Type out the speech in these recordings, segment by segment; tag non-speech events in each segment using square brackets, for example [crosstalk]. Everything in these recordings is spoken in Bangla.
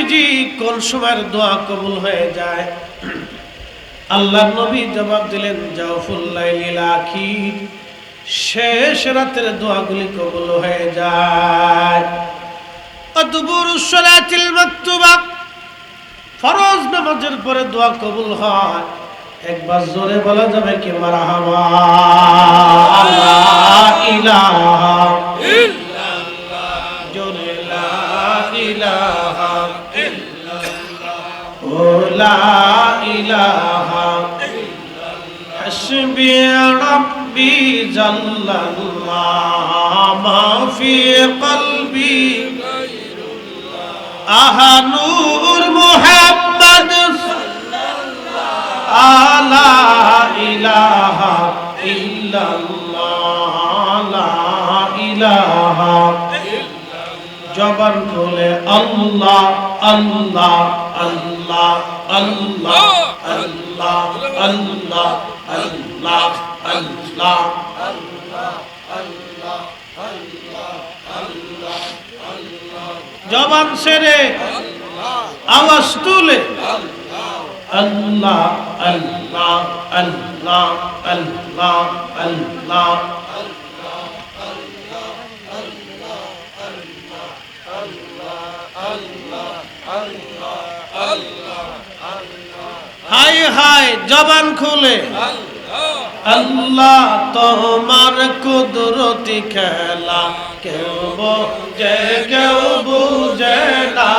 নবীজি কোন সময়ের দোয়া কবুল হয়ে যায়? আল্লাহ নবী জবাব দিলেন জাউফুল্লাইলিল আখির। শেষ রাতের দোয়াগুলি কবুল হয়ে যায়। ফরজ নামাজের পরে দোয়া কবুল হয়। একবার জোরে বলা যাবে কি, মারহাবা, লা ইলাহা لا إله حسبي ربي جل الله ما في قلبي أها نور محمد لا إله إلا الله لا إله জবান খোলে আল্লাহ আল্লাহ আল্লাহ আল্লাহ আল্লাহ আল্লাহ আল্লাহ আল্লাহ। জবান সেরে আওয়াজ তুলে। আল্লাহ আল্লাহ আল্লাহ আল্লাহ আল্লাহ। হাই হাই, জবান খুলে। আল্লাহ তোমার কুদরতি খেলা, কেউ বোঝে, কেউ বুঝে না।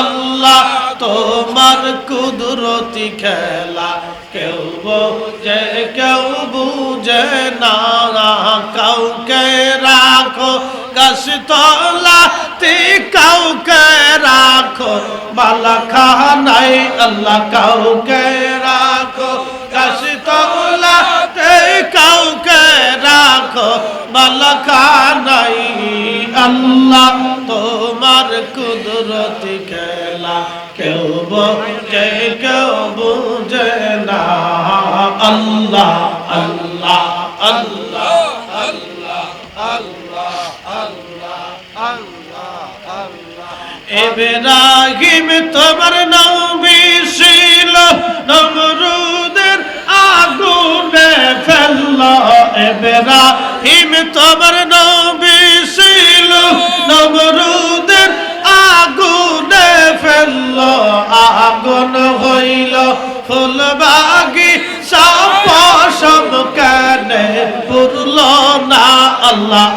আল্লাহ তোমার কুদরতি খেলা, কেউ বোঝে, কেউ বুঝে না। কাউকে রাখো গাছতলা তি কাউকে বালা খানাই আল্লাহ কাউকে রাখো। তে কাউকে রাখো বালা খানাই আল্লাহ। তোমার কুদরতি খেলা কেউ বোঝে কেউ বুঝে না। আল্লাহ আল্লাহ আল্লাহ। এবেরাহিম তোমার নবী ছিল, নমরুদের আগুনে ফেলল। এবেরাহিম তোমার নবী ছিল, নমরুদের আগুনে ফেলল। আগুন হইল ফুলবাগি সাপসম কানে পুরল না আল্লাহ।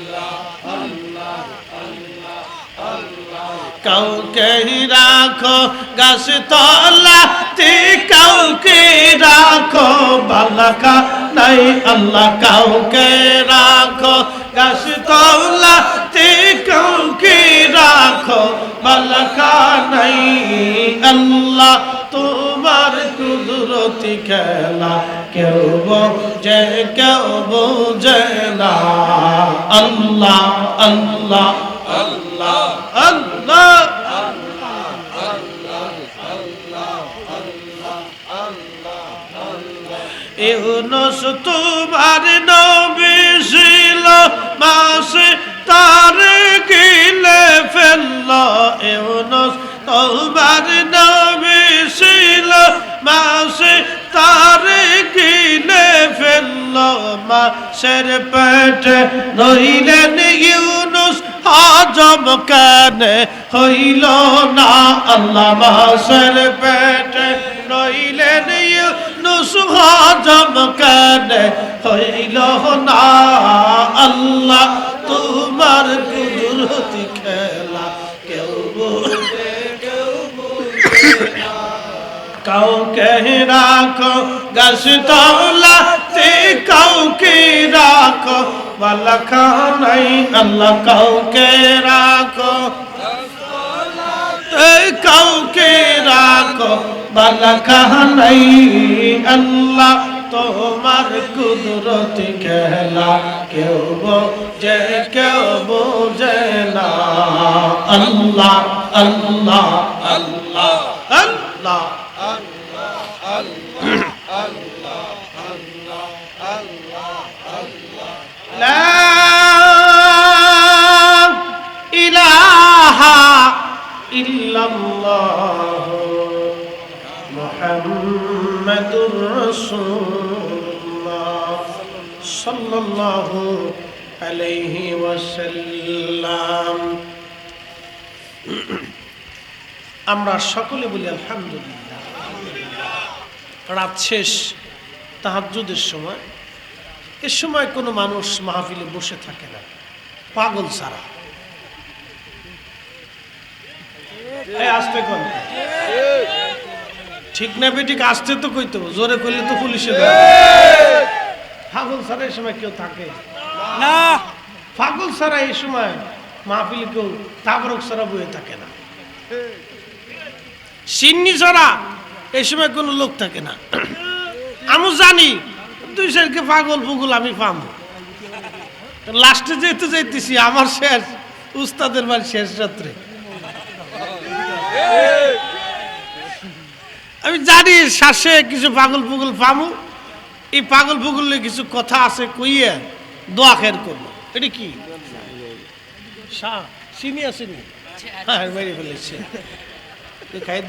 কাউকে রাখো, গাছ তলাতে কাউকে রাখো, বালাকা নাই আল্লাহ কাউকে রাখো। গাছ তলাতে কাউকে রাখো, বালাকা নাই আল্লাহ। তোমার কুদরতি খেলা কেউ বোঝে কেউ বোঝে না। আল্লাহ আল্লাহ আল্লাহ আল্লাহ ইউনুস তোমার নবী ছিল, মাসে তার গিলে ফেলল। ইউনুস তোমার নবী ছিল, মাসে তার গিলে ফেলল। মাসের পেটে রইলেন ইউনুস হজম কেন হইল না আল্লাহ মাসের পেটে? রইলেন ইউনুস হজম কেন হইল না আল্লাহ? তোমার কুদরতি খেলা কেউ বুঝে কেউ কাউকে রাখো, গাছ তলাতে কাউকে রাখো वाला खाओ नहीं अल्लाह कहो के राखो। कहो के राखो, वाला खाओ नहीं अल्लाह তোমার কুদরতি খেলা কেউ বোঝে কেউ বোঝে না আল্লাহ আল্লাহ আল্লাহ আল্লাহ আমরা সকলে বলি আলহামদুলিল্লাহ। রাত শেষ তাহাজুদের সময়। এ সময় কোনো মানুষ মাহফিলে বসে থাকে না। পাগল সারা আসতে কোন ঠিক না বেঠিক আসতে তো কইতো জোরে করলে তো পুলিশে। পাগল ছাড়া এই সময় কেউ থাকে? না। পাগল ছাড়া এই সময় মাহফিলে কেউ তাবরক ছাড়া বয়ে থাকে না। সিন্নি ছাড়া এই সময় কোনো লোক থাকে না। আমি জানি দুই সাইডকে পাগল ফুগল আমি পাম। লাস্টে যেতে যাইতেছি আমার শেষ উস্তাদের বাড়ি শেষ রাত্রে। আমি জানি শ্বাসে কিছু পাগল ফুগল পামু। এই পাগল ফুগলে কিছু কথা আছে কইয়ে দোয়া খের করব। এটা কি? চিনি আছে নি? হ্যাঁ মেরে ফেলেছে। খাই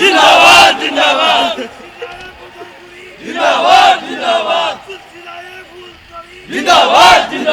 জিন্দাবাদ জিন্দাবাদ জিন্দাবাদ জিন্দাবাদ জিন্দাবাদ জিন্দাবাদ জিন্দাবাদ আল্লাহু আকবার আল্লাহ ভাই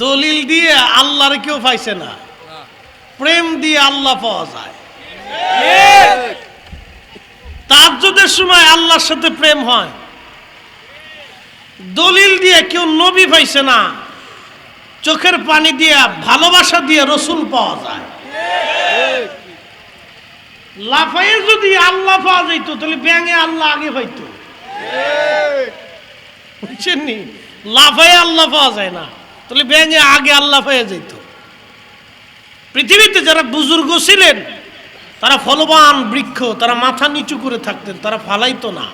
দলিল দিয়ে আল্লাহর কেউ পাইছে না। প্রেম দিয়ে আল্লাহ পাওয়া যায়। তাজ্জুদের সময় আল্লাহর সাথে প্রেম হয়। দলিল দিয়ে কেউ নবী পাইছে না। চোখের পানি দিয়ে, ভালোবাসা দিয়ে রসুল পাওয়া যায়। লাফাইয়ে যদি আল্লাহ পাওয়া যেত, তাহলে ব্যাঙে আল্লাহ আগে পাইতো। বুঝছেন নি? লাফাইয়ে আল্লাহ পাওয়া যায় না। তাহলে ব্যাঙে আগে আল্লাহ পাইয়া যেত। পৃথিবীতে যারা বুজুর্গ ছিলেন, তারা ফলবান বৃক্ষ, তারা মাথা নিচু করে থাকতেন, তারা ফালাইতো না।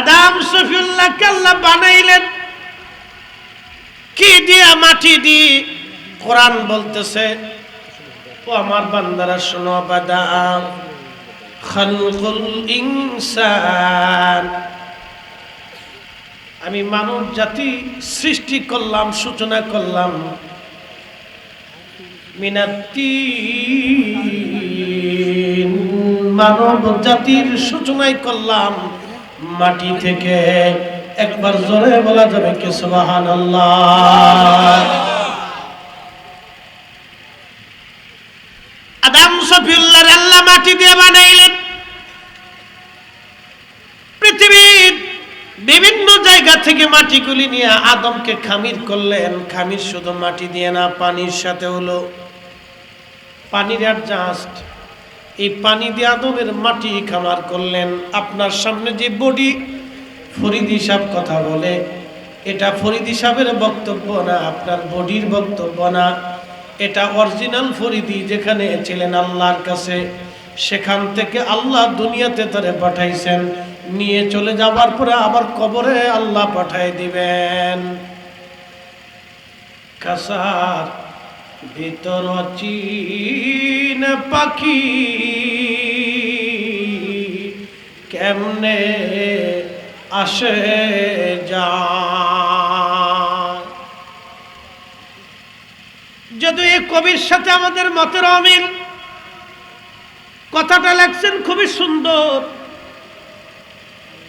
আদাম সফিউল্লাহ কাল্লা বানাইলেন? কি দিয়ে মাটি দিয়ে? কোরআন বলতেছে, ও আমার বান্দারা শোনো, বাদাম। খালকুল ইনসান। আমি মানব জাতি সৃষ্টি করলাম, সূচনা করলাম। মিনাতি মানব জাতির সূচনাই করলাম মাটি থেকে। একবার জোরে বলা যাবে কে সুবাহান আদাম সফিউল্লাহ আল্লাহ মাটি দিয়ে বানাইলেন পৃথিবীর বিভিন্ন জায়গা থেকে মাটিগুলি নিয়ে আদমকে খামির করলেন। খামির শুধু মাটি দিয়ে না, পানির সাথে হলো। পানির অ্যাডজাস্ট এই পানি দিয়ে আদমের মাটি খামার করলেন। আপনার সামনে যে বডি, ফরিদি সাহেব কথা বলে, এটা ফরিদি সাহেবের বক্তব্য না, আপনার বডির বক্তব্য না। এটা অরিজিনাল ফরিদি যেখানে ছিলেন আল্লাহর কাছে, সেখান থেকে আল্লাহ দুনিয়াতে তারে পাঠাইছেন। নিয়ে চলে যাবার পরে আবার কবরে আল্লাহ পাঠাই দিবেন। কাসার ভিতর চীন পাখি কেমনে আসে যদি এই কবির সাথে আমাদের মতের অমিল, কথাটা লেখছেন খুবই সুন্দর।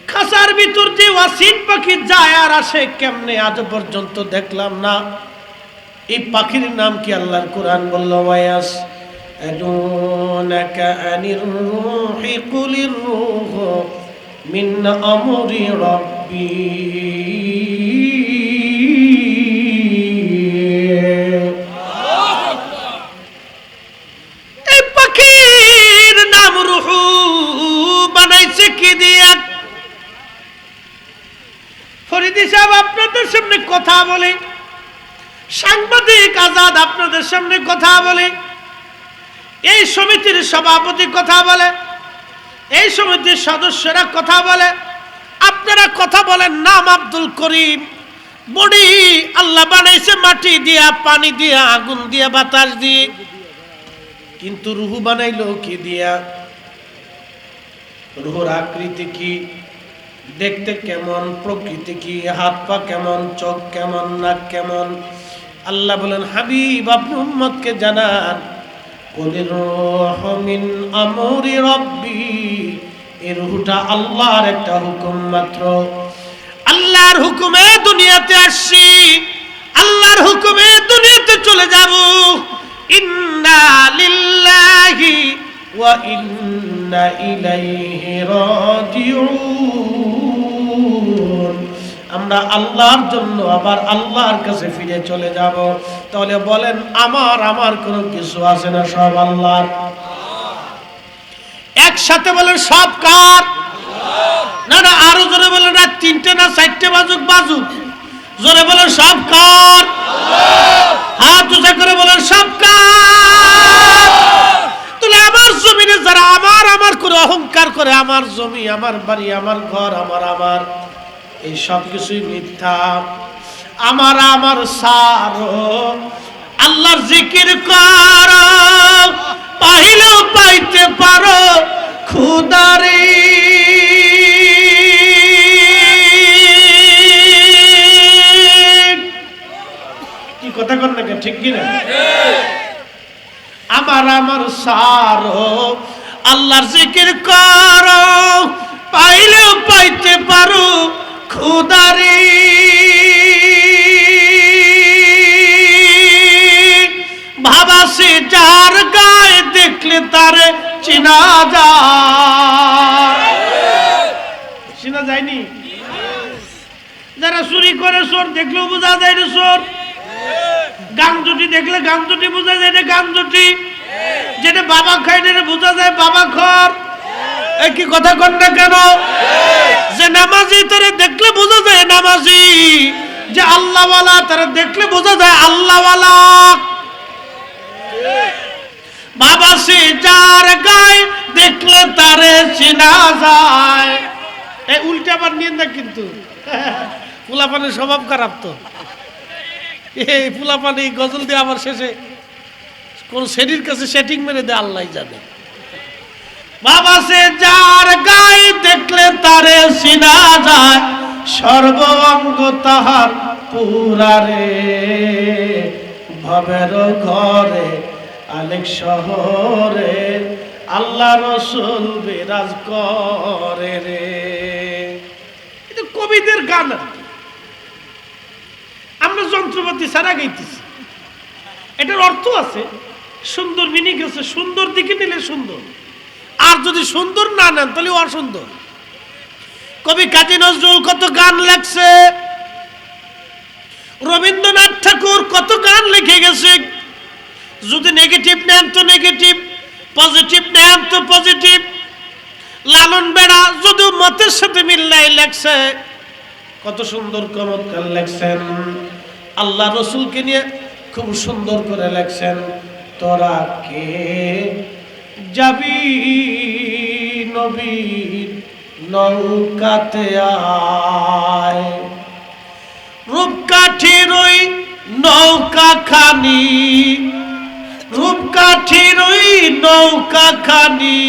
খাস মাদ্রাসার ভিতর যে ওয়াসিন পাখি যায় আর আসে কেমনে আজ পর্যন্ত দেখলাম না এই পাখির নাম কি আল্লাহর কোরআন বলল ওয়াস أدونك عن الروح قل الروح من أمر ربي আপনাদের সামনে কথা বলে, সাংবাদিক আজাদ আপনাদের সামনে কথা বলে, এই সমিতির সভাপতি কথা বলে, এই সমিতির সদস্যরা কথা বলে, আপনারা কথা বলেন, নাম আব্দুল করিম, বডি আল্লাহ বানাইছে মাটি দিয়া, পানি দিয়া, আগুন দিয়া, বাতাস দিয়ে। কিন্তু রুহু বানাইলো কি দিয়া? রুহুর আকৃতি কি? দেখতে কেমন, প্রকৃতি কি, হাত পা কেমন, চোখ কেমন, নাক কেমন? আল্লাহ বলেন, হাবিব, আপনি উম্মতকে জানান কুলির আল্লাহর হুকুম হুকুমে হুকুমে দুনিয়াতে চলে যাব। লিল্লাহি ইন্না আমরা আল্লাহর জন্য আবার আল্লাহর কাছে ফিরে চলে যাব। তাহলে বলেন, আমার আমার কোনো কিছু আছে না সব আল্লাহর? একসাথে বলেন, সব কার? না না, আরও জোরে বলেন, না, তিনটে না, চারটে বাজুক বাজুক। জোরে বলেন, সব কার? হাত উঁচা করে বলেন, সব কার? তাহলে আমার জমিনে যারা আমার আমার করে অহংকার করে, আমার জমি, আমার বাড়ি, আমার ঘর, আমার আমার এই সব কিছুই মিথ্যা। আমার আমার সারো, আল্লাহর জিকির কর, পাইলেও পাইতে পারো খুদারি। কি কথা কর না ঠিক কি না আমার আমার সারো, আল্লাহর জিকির করো, পাইলেও পাইতে পারো খুদারি। ভাবাসি যার গায়ে দেখলে তারে চিনা যায়। চিনা যায়নি? যারা চুরি করে চোর দেখলেও বোঝা যায় চোর। গান জুটি দেখলে গান জুটি, বোঝা যায় এটা গান জুটি। যেটা বাবা খায় এটা বোঝা যায় বাবা খর। এ কি কথা কন না কেন? যে নামাজি তারে দেখলে বোঝা যায় নামাজি। যে আল্লাহওয়ালা তারা দেখলে বোঝা যায় আল্লাহওয়ালা। বাবা সে যার গায়ে দেখলে তারে চেনা যায়। এই উল্টে আবার নিয়ে না কিন্তু। [laughs] পোলাপানের স্বভাব খারাপ তো। এই পোলাপানি গজল দিয়ে আবার শেষে কোন শ্রেণির কাছে সেটিং মেরে দেয় আল্লাহ জানে। বাবা সে যার গাই দেখলে তারে চিনা যায় সর্ব অঙ্গ তাহার পুরারে ভবের ঘরে আলেক শহরে, আল্লাহ রসুল বিরাজ করে রে। এটা কবিদের গান আমরা যন্ত্রপাতি ছাড়া গাইতেছি। এটার অর্থ আছে, সুন্দর মিনিং আছে, সুন্দর দিকে নিলে সুন্দর। আর যদি সুন্দর না নেন, তাহলে অসুন্দর। কবি কাজী নজরুল কত গান লেখছে? রবীন্দ্রনাথ ঠাকুর কত গান লিখে গেছে? যদি নেগেটিভ নেন তো নেগেটিভ পজিটিভ নেন তো পজিটিভ লালন বেড়া যদিও মতের সাথে মিল্লাই লেখছে, কত সুন্দর চমৎকার লেখছেন। আল্লাহ রসুলকে নিয়ে খুব সুন্দর করে লেখছেন, তোরা কে যাবি নবীর নৌকাতে আয়। রূপকাঠির ওই নৌকা খানি রূপকাঠির ওই নৌকা খানি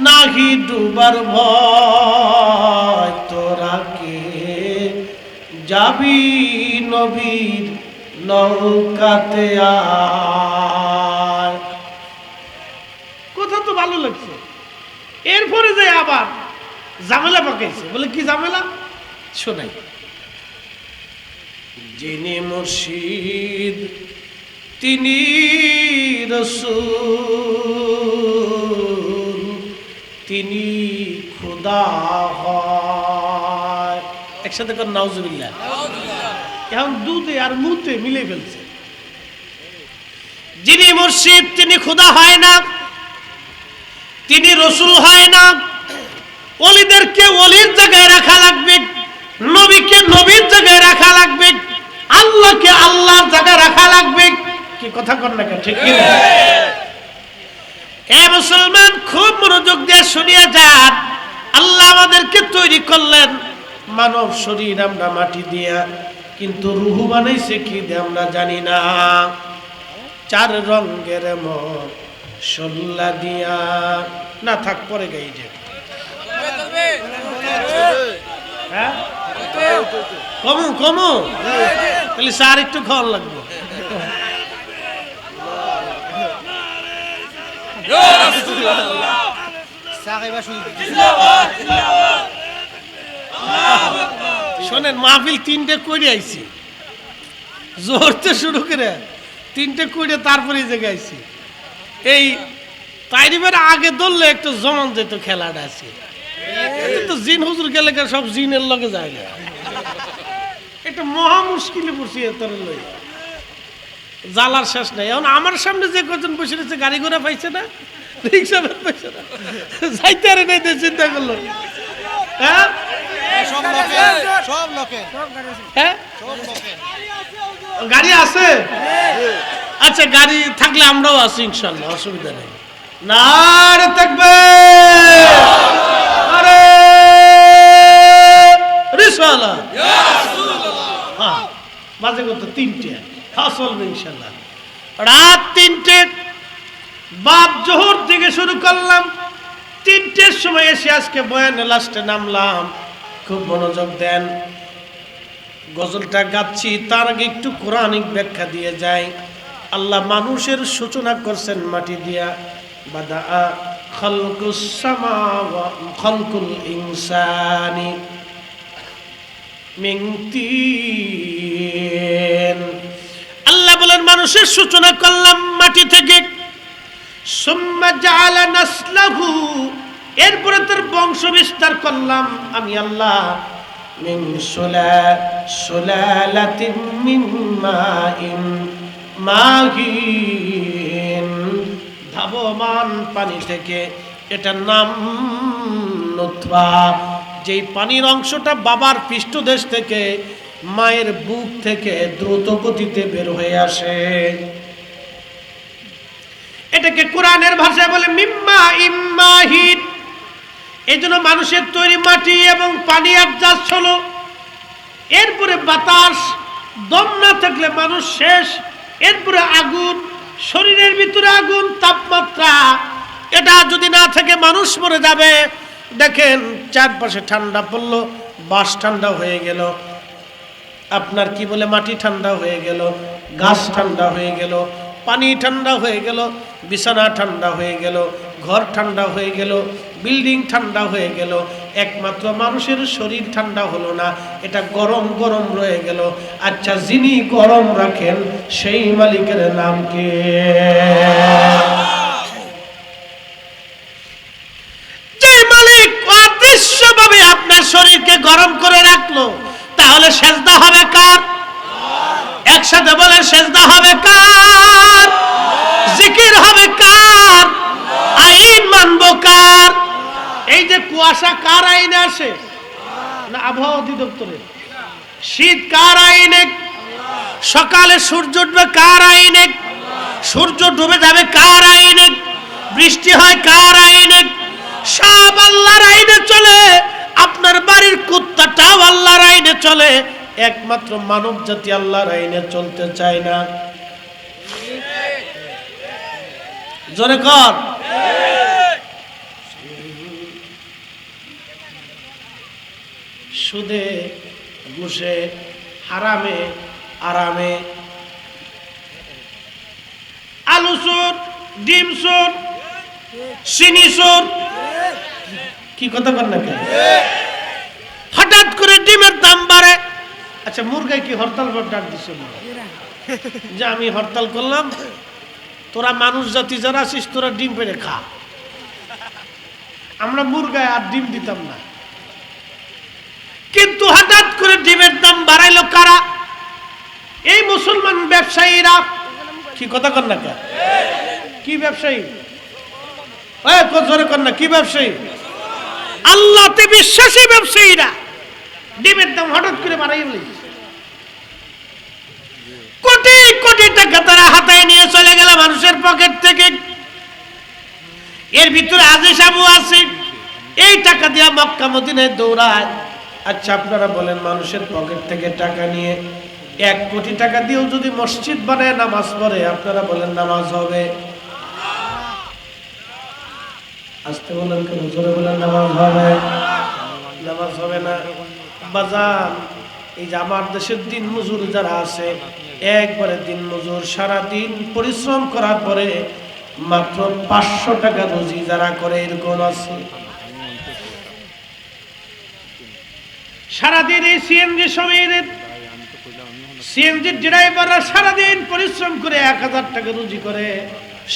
নাহি ডুবার ভয়। তোরা কে? যাবি নবীর নৌকাতে আয়। ভালো লাগছে। এরপরে যে আবার ঝামেলা পাকাইছে বলে কি ঝামেলা? শোনাই। যিনি মুর্শিদ তিনি রসুল তিনি খুদা হয়। একসাথে কর নাউজুবিল্লাহ। এখন দুতে আর মুতে মিলে ফেলছে। যিনি মুর্শিদ তিনি খুদা হয় না। তিনি রসুল হয় না। অলিদেরকে অলির জায়গায় রাখা লাগবে, নবীকে নবীর জায়গায় রাখা লাগবে, আল্লাহকে আল্লাহর জায়গায় রাখা লাগবে। কি কথা কর না ঠিক কি? এ মুসলমান, খুব মনোযোগ দিয়ে শুনিয়ে যান। আল্লাহ আমাদেরকে তৈরি করলেন মানব শরীর আমরা মাটি দিয়া, কিন্তু রুহু বানাইছে কি দিয়ে আমরা জানি না। চার রঙের মন সল্লা দিয়া। না, থাক, পরে গাই যে। হ্যাঁ? কমু কমু। তাহলে স্যার একটু খাওয়ান লাগবে। শোনেন, মাহফিল তিনটে করে আইছি। জোরতে শুরু করে, তিনটে করে তারপরে এই জায়গায় এই তাইরিবের আগে ধরলে একটু জমান যেত খেলাটা আছে। তো জিন হুজুর গেলে সব জিনের লগে যায় না এটা মহা মুশকিলে পড়ছি লই। জ্বালার শেষ নাই। এখন আমার সামনে যে কজন বসে রয়েছে গাড়ি ঘোড়া পাইছে না? রিক্সা ভ্যান পাইছে না? যাইতে আরে নাই চিন্তা করল। হ্যাঁ? হ্যাঁ? গাড়ি আছে? আচ্ছা গাড়ি থাকলে আমরাও আছি ইনশাল্লাহ, অসুবিধা নেই। না থাকবে। রিসালা হ্যাঁ তিনটে। ইনশাল্লাহ। রাত তিনটে, বাপ জোহর শুরু করলাম। তিনটের সময় এসে আজকে লাস্টে নামলাম। খুব মনোযোগ দেন। গজলটা গাচ্ছি, তার আগে একটু কোরআনিক ব্যাখ্যা দিয়ে যাই। আল্লাহ মানুষের সূচনা করছেন মাটি দিয়া বাদা খালকুল ইনসানি আল্লাহ বলেন, মানুষের সূচনা করলাম মাটি থেকে। এরপরে তার বংশ বিস্তার করলাম আমি আল্লাহ। মিন সোলা, সুলালাতিন মিন মাইন। মাহিন ধাবমান পানি থেকে এটার নাম নুতফা যেই পানির অংশটা বাবার পৃষ্ঠদেশ থেকে, মায়ের বুক থেকে দ্রুত গতিতে বের হয়ে আসে। এটাকে কোরআনের ভাষায় বলে মিম্মা ইম্মাহিন এই জন্য মানুষের তৈরি মাটি এবং পানি অ্যাডজাস্ট হলো এরপরে বাতাস, দম না থাকলে মানুষ শেষ। এরপরে আগুন, শরীরের ভিতরে আগুন, তাপমাত্রা, এটা যদি না থাকে মানুষ মরে যাবে। দেখেন চারপাশে ঠান্ডা পড়ল বাস ঠান্ডা হয়ে গেল। আপনার কি বলে মাটি ঠান্ডা হয়ে গেল, গাছ ঠান্ডা হয়ে গেল, পানি ঠান্ডা হয়ে গেল, বিছানা ঠান্ডা হয়ে গেল, ঘর ঠান্ডা হয়ে গেল বিল্ডিং ঠান্ডা হয়ে গেল। একমাত্র মানুষের শরীর ঠান্ডা হলো না, এটা গরম গরম রয়ে গেল। আচ্ছা যিনি গরম রাখেন, সেই মালিকের নাম কে? আপনার শরীরকে গরম করে রাখল, তাহলে সেজদা হবে কার? একসাথে বলে সেজদা হবে কার? যে কার আইনে আসে? না, আবহাওয়া অধিদপ্তরে শীত কার আইনে? সকালে সূর্য উঠবে কার আইনে? সূর্য ডুবে যাবে কার আইনে? বৃষ্টি হয় কার আইনে? সব আল্লাহর আইনে চলে। আপনার বাড়ির কুত্তাটাও আল্লাহর আইনে চলে। একমাত্র মানব জাতি আল্লাহর আইনে চলতে চায় না। জোরে কর। সুদে, ঘুষে, হারামে, আরামে। আলু সুদ, ডিম সুদ, চিনি সুদ। কি কথা কর না হঠাৎ করে ডিমের দাম বাড়ে। আচ্ছা মুরগাই কি হরতাল ডাক দিছিল যে আমি হরতাল করলাম, তোরা মানুষ জাতি যারা আছিস, তোরা ডিম পেরে খা। আমরা মুরগায় আর ডিম দিতাম না। কিন্তু হঠাৎ করে ডিমের দাম বাড়াইলো কারা? এই মুসলমান ব্যবসায়ীরা। কি কথা কর না কে? কি ব্যবসায়ী? জোরে কর না, কি ব্যবসায়ী? আল্লাহতে বিশ্বাসী ব্যবসায়ীরা। ডিমের দাম হঠাৎ করে বাড়াই কোটি কোটি টাকা তারা হাতায় নিয়ে চলে গেল মানুষের পকেট থেকে। এর ভিতরে আজিজ আবু আছে এই টাকা দিয়া মক্কা মদিনায় দৌড়ায়। আচ্ছা আপনারা বলেন, মানুষের পকেট থেকে টাকা নিয়ে এক কোটি টাকা দিয়েও যদি মসজিদ বানায়, নামাজ পড়ে, আপনারা বলেন নামাজ হবে। আসতে বলেন কেন? জোরে বলেন, নামাজ হবে। নামাজ হবে না। বাজান, এই যে আমার দেশের দিন মজুর যারা আছে, একবারে দিন মজুর সারা দিন পরিশ্রম করার পরে মাত্র পাঁচশো টাকা রুজি যারা করে, এরকম আছে। সারাদিন এই সিএনজি সময়ের সিএনজি ড্রাইভাররা সারাদিন পরিশ্রম করে এক হাজার টাকা রুজি করে,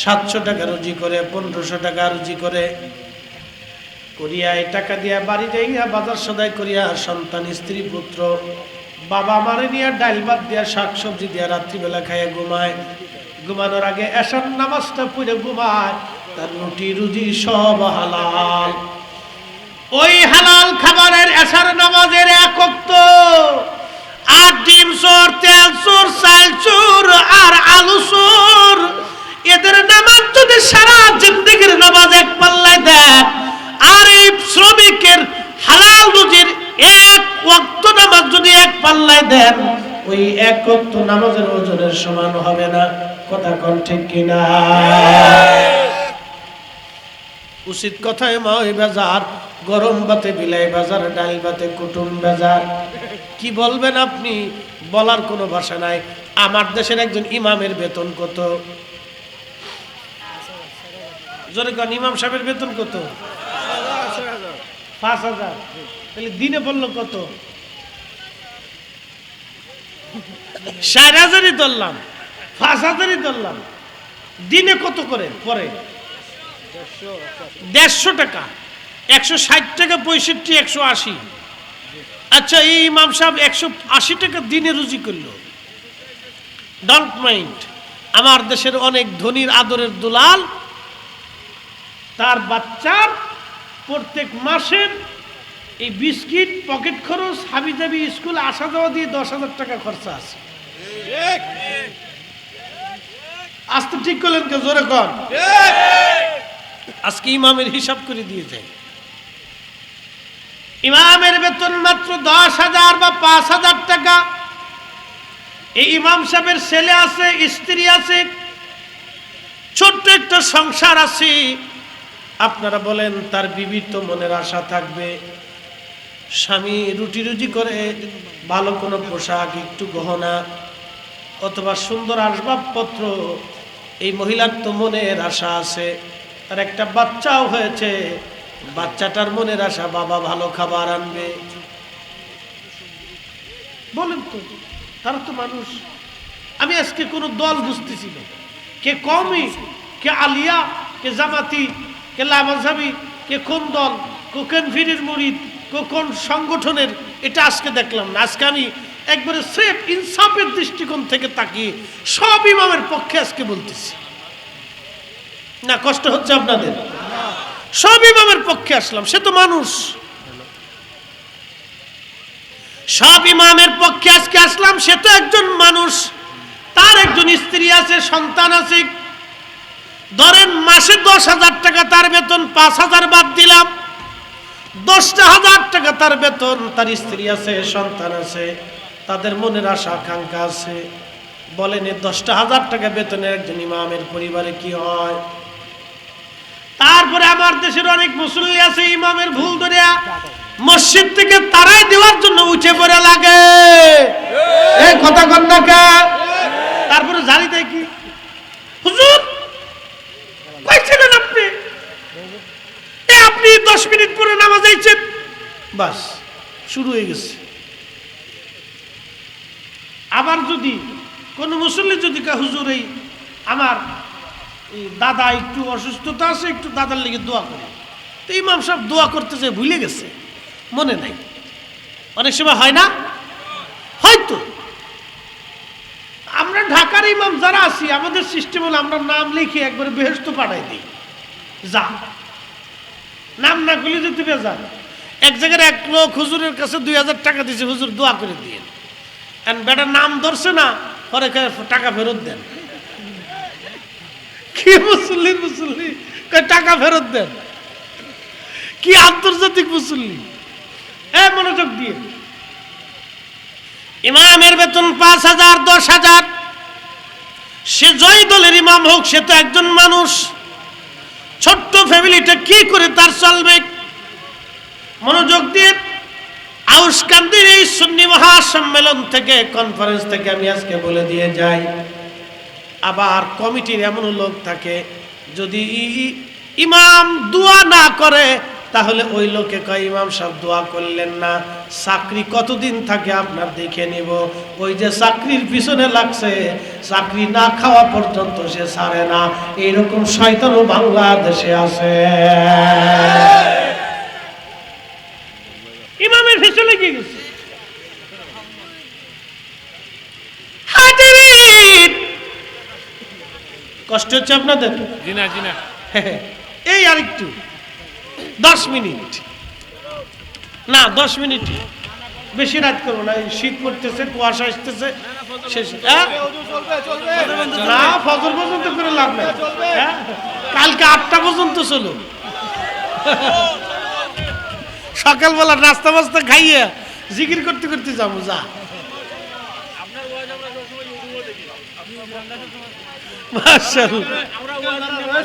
সাতশো টাকা রুজি করে, পনেরোশো টাকা রুজি করে। করিয়া এই টাকা দিয়া বাড়ি যাইয়া বাজার সদাই করিয়া সন্তান, স্ত্রী, পুত্র, বাবা মারে নিয়ে ডাইল ভাত দিয়া, শাক সবজি দিয়া রাত্রিবেলা খাইয়া ঘুমায়। ঘুমানোর আগে এসার নামাজটা পড়ে ঘুমায়, তার রুটি, রুজি সব হালাল। ওই হালাল খাবারের এসার নামাজের একক তো আর ডিম চোর, তেল চোর, চাল চোর, আর আলু চোর। এদের নামাজ যদি সারা জিন্দগির নামাজ এক পাল্লায় দেয়, আর এই শ্রমিকের হালাল রুজির এক ওয়াক্ত নামাজ যদি এক পাল্লায় দেন, ওই এক ওয়াক্ত নামাজের ওজনের সমান হবে না। কথা কোন ঠিক কিনা? উচিত কথায় ময় বাজার। গরম বাতে বিলাই বাজার, ডাল বাতে কুটুম বাজার। কি বলবেন আপনি? বলার কোনো ভাষা নাই। আমার দেশের একজন ইমামের বেতন কত? ইমাম সাহেবের বেতন কত? পাঁচ হাজার। তাহলে দিনে বলল কত? ষাট হাজারই ধরলাম। পাঁচ হাজারই ধরলাম। দিনে কত করে পরে? দেড়শো টাকা। একশো ষাট টাকা, পঁয়ষট্টি, একশো আশি। আচ্ছা এই ইমাম সাহেব একশো আশি টাকা দিনে রুজি করল। ডোন্ট মাইন্ড আমার দেশের অনেক ধনীর আদরের দুলাল, তার বাচ্চার প্রত্যেক মাসের এই বিস্কিট, পকেট খরচ হাবি জাবি স্কুল আসা যাওয়া দিয়ে দশ হাজার টাকা খরচা আছে। আসতে ঠিক করলেন কে জোরে কর আজকে ইমামের হিসাব করে দিয়ে যায়। ইমামের বেতন মাত্র দশ হাজার বা পাঁচ হাজার টাকা। এই ইমাম সাহেবের ছেলে আছে, স্ত্রী আছে, ছোট্ট একটা সংসার আছে। আপনারা বলেন, তার বিবির তো মনের আশা থাকবে। স্বামী রুটি রুজি করে, ভালো কোনো পোশাক, একটু গহনা, অথবা সুন্দর আসবাবপত্র, এই মহিলার তো মনের আশা আছে। তার একটা বাচ্চাও হয়েছে বাচ্চাটার মনের আশা, বাবা ভালো খাবার আনবে। বলেন তো, তারা তো মানুষ। আমি আজকে কোনো দল বুঝতেছি না। কে কমই কে আলিয়া, কে জামাতি, কে লামাজাবি কে কোন দল, কে কোন ফিরের মুরিদ, কে কোন সংগঠনের, এটা আজকে দেখলাম না। আজকে আমি একবারে সেফ ইনসাফের দৃষ্টিকোণ থেকে তাকিয়ে সব ইমামের পক্ষে আজকে বলতেছি। না, কষ্ট হচ্ছে আপনাদের? সব ইমামের পক্ষে আসলাম, সে তো মানুষ। সব ইমামের পক্ষে আজকে আসলাম, সে তো একজন মানুষ। তার একজন স্ত্রী আছে, সন্তান আছে। ধরেন মাসে দশ হাজার টাকা তার বেতন, পাঁচ হাজার বাদ দিলাম। দশটা হাজার টাকা তার বেতন, তার স্ত্রী আছে, সন্তান আছে, তাদের মনের আশা, আকাঙ্ক্ষা আছে। বলেন দশটা হাজার টাকা বেতনের একজন ইমামের পরিবারে কি হয়? আমার দেশের অনেক মুসল্লি আছে, ইমামের ভুল ধরিয়া মসজিদ থেকে তারাই দেওয়ার জন্য উঠে পড়ে লাগে। এই কথা কন্যাকা তারপরে জানি কি? হুজুর আপনি? আপনি দশ মিনিট পরে নামাজে বাস, শুরু হয়ে গেছে। আবার যদি কোনো মুসল্লি যদি হুজুর, এই আমার দাদা একটু অসুস্থতা আছে, একটু দাদার লেগে দোয়া করে। তো ইমাম সাহেব দোয়া করতে যে ভুলে গেছে, মনে নাই। অনেক সময় হয় না? হয়তো। আমরা ঢাকার ইমাম যারা আছি, আমাদের সিস্টেম হলো আমরা নাম লিখে একবারে বেহস্ত পাঠাই দিই। যা। নাম না করলে যদি যা এক জায়গায় এক লোক হুজুরের কাছে দুই হাজার টাকা দিয়েছে, হুজুর দোয়া করে দিয়ে বেটার নাম ধরছে না, পরে টাকা ফেরত দেন। কি মুসল্লি মুসল্লি? টাকা ফেরত দেন। কি আন্তর্জাতিক মুসল্লি? হ্যাঁ মনোযোগ দিয়ে। ইমামের বেতন পাঁচ হাজার, দশ হাজার। সে জয় দলের ইমাম হোক, সে তো একজন মানুষ। ছোট্ট ফ্যামিলিটা কি করে তার চলবে? মনোযোগ দিয়ে। আউসকান্দির এই সুন্নি মহাসম্মেলন থেকে কনফারেন্স থেকে আমি আজকে বলে দিয়ে যাই। আবার কমিটির এমন লোক থাকে, যদি ইমাম দোয়া না করে, তাহলে ওই লোকে কয়, ইমাম সব দোয়া করলেন না। চাকরি কতদিন থাকে আপনার দেখে নিব। ওই যে চাকরির পিছনে লাগছে, চাকরি না খাওয়া পর্যন্ত সে ছাড়ে না। এইরকম শয়তানও বাংলাদেশে আছে। কষ্ট হচ্ছে আপনাদের [laughs] এই আরেকটু। দশ মিনিট। না দশ মিনিট। বেশি রাত করব না এই শীত পড়তেছে কুয়াশা আসতেছে শেষ। হ্যাঁ? না ফজর পর্যন্ত করে লাভ নাই। হ্যাঁ? কালকে আটটা পর্যন্ত চলো। [laughs] সকালবেলা নাস্তা মাস্তা খাইয়ে জিকির করতে করতে যাব যা। মাশাআল্লাহ